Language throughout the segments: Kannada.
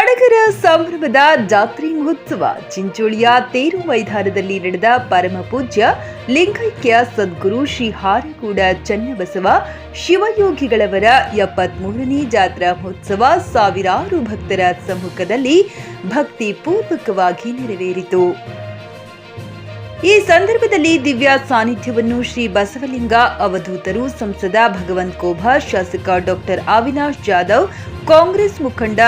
ಸಡಗರ ಸಂಭ್ರಮದ ಜಾತ್ರೆ ಮಹೋತ್ಸವ. ಚಿಂಚೋಳಿಯ ತೇರು ಮೈದಾನದಲ್ಲಿ ನಡೆದ ಪರಮ ಪೂಜ್ಯ ಲಿಂಗೈಕ್ಯ ಸದ್ಗುರು ಶ್ರೀ ಹಾರಿಗೂಡ ಚನ್ನಬಸವ ಶಿವಯೋಗಿಗಳವರ ಎಪ್ಪತ್ಮೂರನೇ ಜಾತ್ರಾ ಮಹೋತ್ಸವ ಸಾವಿರಾರು ಭಕ್ತರ ಸಮ್ಮುಖದಲ್ಲಿ ಭಕ್ತಿ ಪೂರ್ವಕವಾಗಿ ನೆರವೇರಿತು. ಈ ಸಂದರ್ಭದಲ್ಲಿ ದಿವ್ಯ ಸಾನ್ನಿಧ್ಯವನ್ನು ಶ್ರೀ ಬಸವಲಿಂಗ ಅವಧೂತರು ಸಂಸದ ಭಗವಂತ ಕೋಭಾ, ಶಾಸಕ ಡಾಕ್ಟರ್ ಅವಿನಾಶ್ ಜಾಧವ್, ಕಾಂಗ್ರೆಸ್ ಮುಖಂಡ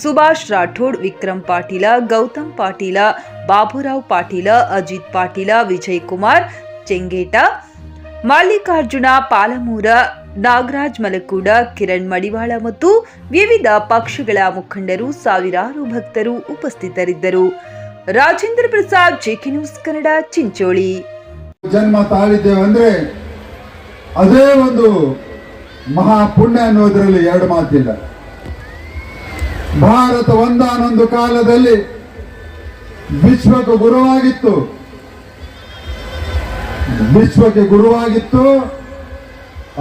ಸುಭಾಷ್ ರಾಠೋಡ್, ವಿಕ್ರಮ್ ಪಾಟೀಲ, ಗೌತಮ್ ಪಾಟೀಲ, ಬಾಬುರಾವ್ ಪಾಟೀಲ, ಅಜಿತ್ ಪಾಟೀಲ, ವಿಜಯ್ ಕುಮಾರ್, ಚೆಂಗೇಟ, ಮಲ್ಲಿಕಾರ್ಜುನ, ಪಾಲಮೂರ, ನಾಗರಾಜ್ ಮಲಕೂಡ, ಕಿರಣ್ ಮಡಿವಾಳ ಮತ್ತು ವಿವಿಧ ಪಕ್ಷಗಳ ಮುಖಂಡರು ಸಾವಿರಾರು ಭಕ್ತರು ಉಪಸ್ಥಿತರಿದ್ದರು. Rajendra Prasad, JK news Kannada, Chincholi. ಜನ್ಮ ತಾಳಿದ್ದೇವೆ ಅದೇ ಒಂದು ಮಹಾ ಪುಣ್ಯ ಅನ್ನೋದ್ರಲ್ಲಿ ಎರಡು ಮಾತಿಲ್ಲ. ಭಾರತ ಒಂದಾನೊಂದು ಕಾಲದಲ್ಲಿ ವಿಶ್ವಕ್ಕೆ ಗುರುವಾಗಿತ್ತು. ವಿಶ್ವಕ್ಕೆ ಗುರುವಾಗಿತ್ತು.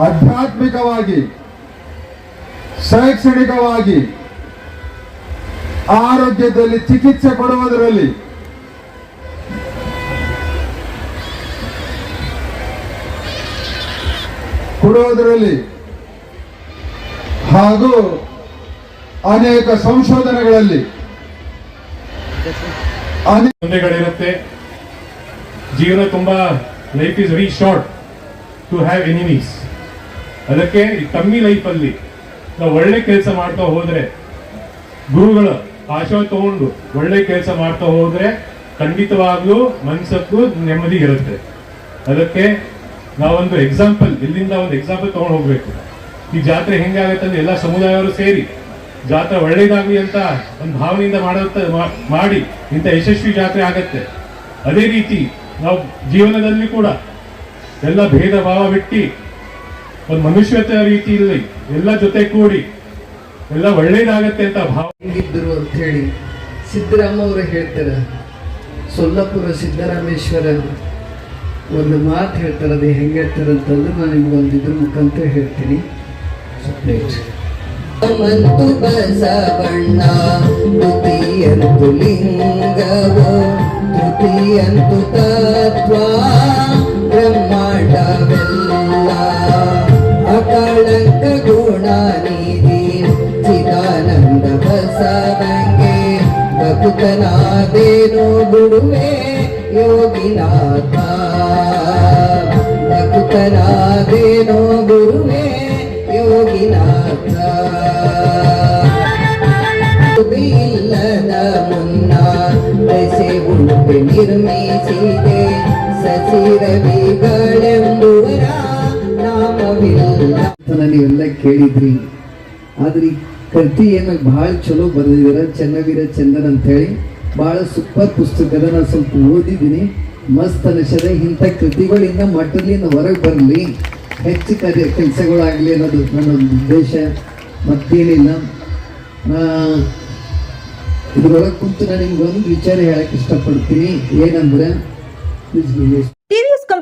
ಆಧ್ಯಾತ್ಮಿಕವಾಗಿ ಶೈಕ್ಷಣಿಕವಾಗಿ ಆರೋಗ್ಯದಲ್ಲಿ ಚಿಕಿತ್ಸೆ ಕೊಡುವುದರಲ್ಲಿ ಕೊಡುವುದರಲ್ಲಿ ಹಾಗೂ ಅನೇಕ ಸಂಶೋಧನೆಗಳಲ್ಲಿ ಇರುತ್ತೆ ಜೀವನ ತುಂಬಾ life is very short to have enemies ಅದಕ್ಕೆ ಈ ಕಮ್ಮಿ ಲೈಫಲ್ಲಿ ನಾವು ಒಳ್ಳೆ ಕೆಲಸ ಮಾಡ್ತಾ ಹೋದ್ರೆ, ಗುರುಗಳ ಆಶಾ ತಗೊಂಡು ಒಳ್ಳೆ ಕೆಲಸ ಮಾಡ್ತಾ ಹೋದ್ರೆ ಖಂಡಿತವಾಗ್ಲೂ ಮನ್ಸಕ್ಕೂ ನೆಮ್ಮದಿ ಇರುತ್ತೆ. ಅದಕ್ಕೆ ನಾವೊಂದು ಎಕ್ಸಾಂಪಲ್ ಇಲ್ಲಿಂದ ಒಂದು ಎಕ್ಸಾಂಪಲ್ ತಗೊಂಡು ಹೋಗ್ಬೇಕು. ಈ ಜಾತ್ರೆ ಹೆಂಗಾಗತ್ತೆ ಅಂದ್ರೆ ಎಲ್ಲ ಸಮುದಾಯವರು ಸೇರಿ. ಜಾತ್ರೆ ಒಳ್ಳೇದಾಗಲಿ ಅಂತ ಒಂದು ಭಾವನೆಯಿಂದ ಮಾಡುತ್ತ ಮಾ- ಮಾಡಿ ಇಂಥ ಯಶಸ್ವಿ ಜಾತ್ರೆ ಆಗತ್ತೆ. ಅದೇ ರೀತಿ ನಾವು ಜೀವನದಲ್ಲಿ ಕೂಡ ಎಲ್ಲ ಭೇದ ಭಾವ ಬಿಟ್ಟು ಒಂದು ಮನುಷ್ಯತೆ ರೀತಿಯಲ್ಲಿ ಎಲ್ಲ ಜೊತೆ ಕೂಡಿ ಎಲ್ಲ ಒಳ್ಳೇದಾಗತ್ತೆ ಅಂತ ಭಾವ ಹೆಂಗಿದ್ದರು ಅಂತ ಹೇಳಿ ಸಿದ್ದರಾಮ ಅವರು ಹೇಳ್ತಾರೆ. ಸೊಲ್ಲಾಪುರ ಸಿದ್ದರಾಮೇಶ್ವರ ಒಂದು ಮಾತು ಹೇಳ್ತಾರೆ, ಅದು ಹೆಂಗೆ ಹೇಳ್ತಾರೆ ಅಂತಂದ್ರೆ ನಾನು ನಿಮ್ಗೊಂದು ಇದ್ರ ಮುಖಾಂತರ ಹೇಳ್ತೀನಿ. ಮಂತು ಬಸವಣ್ಣ ತೃತೀಯಂತು ಅಂತು ತೃತೀಯಂತು ತತ್ವ, ಬ್ರಹ್ಮಾಂಡವೆಲ್ಲ ಅಕಳಂಕ ಗುಣನಿಧಿ ಚಿದಾನಂದ ಬಸವಂಗೆ ಭಕ್ತನಾದೇನು ಗುರುವೆ ಯೋಗಿನಾಥ. ಭಕ್ತನಾದೇನು ಗುರುವೇ ಇಲ್ಲದ ಮುನ್ನ ದಸೆ ಉಂಟು ನಿರ್ಮಿಸಿದೆ ಸಸಿರವಿಗಳೆಂಬುವರ ನಾಮವಿಲ್ಲ ನೀವೆಲ್ಲ ಕೇಳಿದ್ರಿ. ಆದ್ರೆ ಏನು ಭಾಳ ಚಲೋ ಬರೆದಿದ್ದೀರ, ಚೆನ್ನವೀರ ಚಂದನ್ ಅಂತ ಹೇಳಿ ಭಾಳ ಸೂಪರ್ ಪುಸ್ತಕದ ನಾನು ಸ್ವಲ್ಪ ಓದಿದ್ದೀನಿ. ಮಸ್ತ್ ಅನಿಸದೆ ಇಂಥ ಕೃತಿಗಳಿಂದ ಮಟ್ಟದಿಂದ ಹೊರಗೆ ಬರಲಿ. ಹೆಚ್ಚು ಕಾರ್ಯ ಕೆಲಸಗಳಾಗಲಿ ಅನ್ನೋದು ನನ್ನ ಉದ್ದೇಶ. ಮತ್ತೇನಿಲ್ಲ. ಇದ್ರೊಳಗೆ ಕುಂತು ನಾನು ನಿಮ್ಗೆ ಒಂದು ವಿಚಾರ ಹೇಳಕ್ಕೆ ಇಷ್ಟಪಡ್ತೀನಿ. ಏನಂದ್ರೆ